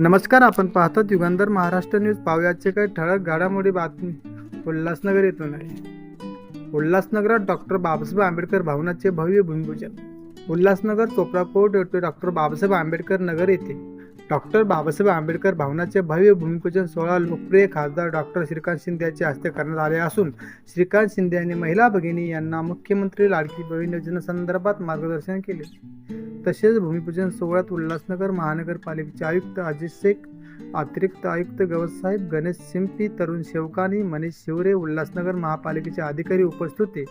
नमस्कार आपण पाहतात युगंधर महाराष्ट्र न्यूज. पाहुयाचे काही ठळक घडामोडी बातमी. उल्हासनगर येथून आहे उल्हासनगरात डॉक्टर बाबासाहेब आंबेडकर भवनाचे भव्य भूमिपूजन. उल्हासनगर चोपडाकोट येथे डॉक्टर बाबासाहेब आंबेडकर नगर येथे डॉक्टर बाबासाहेब आंबेडकर भवनाचे भव्य भूमिपूजन सोहळा लोकप्रिय खासदार डॉक्टर श्रीकांत शिंदे यांच्या हस्ते करण्यात आले असून श्रीकांत शिंदे यांनी महिला भगिनी यांना मुख्यमंत्री लाडकी बहीण योजनेसंदर्भात मार्गदर्शन केले. तसेच भूमिपूजन सोहळ्यात उल्हासनगर महानगरपालिकेचे आयुक्त अजित शेख अतिरिक्त आयुक्त गवसाहेब गणेश शिंपी तरुण शेवकानी मनीष शिवरे उल्हासनगर महापालिकेचे अधिकारी उपस्थित होते.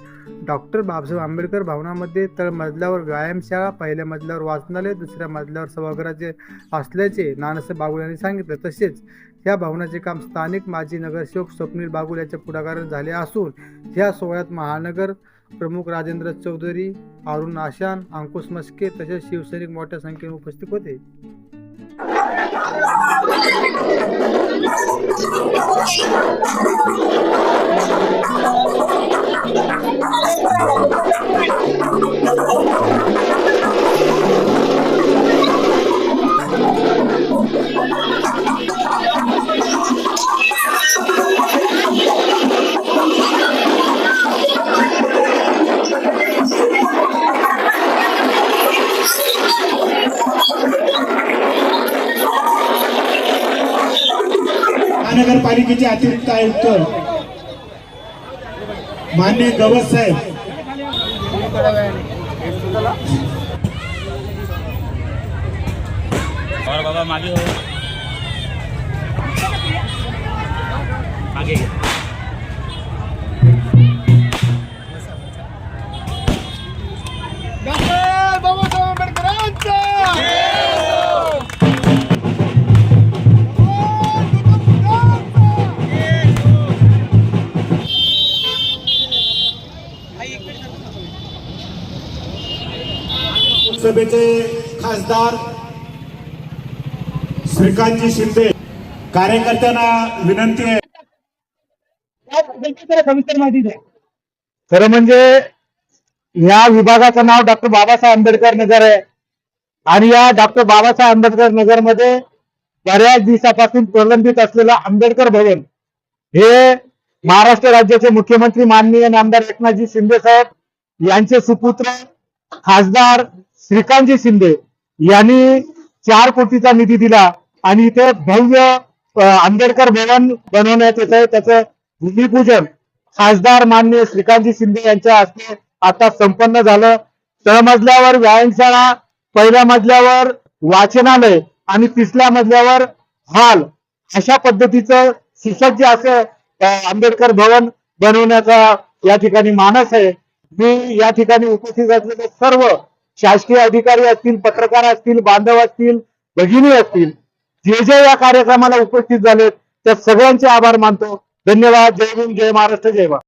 डॉक्टर बाबासाहेब आंबेडकर भवनामध्ये तळ मजल्यावर व्यायामशाळा पहिल्या मजल्यावर वाचनालय दुसऱ्या मजल्यावर सभागृहाचे असल्याचे नानासाहेब बागुल यांनी सांगितले. तसेच या भवनाचे काम स्थानिक माजी नगरसेवक स्वप्नील बागुल यांच्या पुढाकारात झाले असून या सोहळ्यात महानगर प्रमुख राजेंद्र चौधरी अरुण आशान अंकुश मस्के तसेच शिवसैनिक मोठ्या संख्येने उपस्थित होते. It's okay. महानगरपालिकेचे अतिरिक्त आयुक्त मान्य गवत साहेब. बाबा मागे हो. मागे. घे. सभेचे खासदार श्रीकांतजी शिंदे. कार्यकर्त्यांना विनंती आहे. खरं म्हणजे या विभागाचं नाव डॉक्टर बाबासाहेब आंबेडकर नगर आहे. आणि या डॉक्टर बाबासाहेब आंबेडकर नगरमध्ये बऱ्याच दिवसापासून प्रलंबित असलेलं आंबेडकर भवन हे महाराष्ट्र राज्याचे मुख्यमंत्री माननीय नामदार एकनाथजी शिंदे साहेब यांचे सुपुत्र खासदार श्रीकांतजी शिंदे यांनी चार कोटीचा निधी दिला आणि इथे भव्य आंबेडकर भवन बनवण्यात येत आहे त्याचं भूमिपूजन खासदार मान्य श्रीकांतजी शिंदे यांच्या हस्ते आता संपन्न झालं. तळमजल्यावर व्यायामशाळा पहिल्या मजल्यावर वाचनालय आणि तिसऱ्या मजल्यावर हॉल. अशा पद्धतीचं सुसज्ज असं आंबेडकर भवन बनवण्याचा या ठिकाणी मानस आहे. मी या ठिकाणी उपस्थित असलेले सर्व शासकीय अधिकारी असतील पत्रकार असतील बांधव असतील भगिनी असतील जे जे या कार्यक्रमाला उपस्थित झालेत त्या सगळ्यांचे आभार मानतो. धन्यवाद. जय भीम जय महाराष्ट्र जय भा